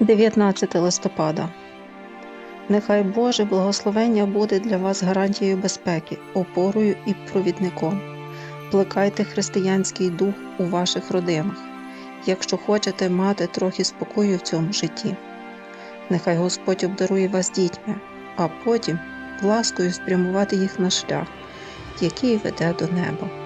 19 листопада. Нехай Боже благословення буде для вас гарантією безпеки, опорою і провідником. Плекайте християнський дух у ваших родинах, якщо хочете мати трохи спокою в цьому житті. Нехай Господь обдарує вас дітьми, а потім ласкою спрямувати їх на шлях, який веде до неба.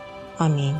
Амінь.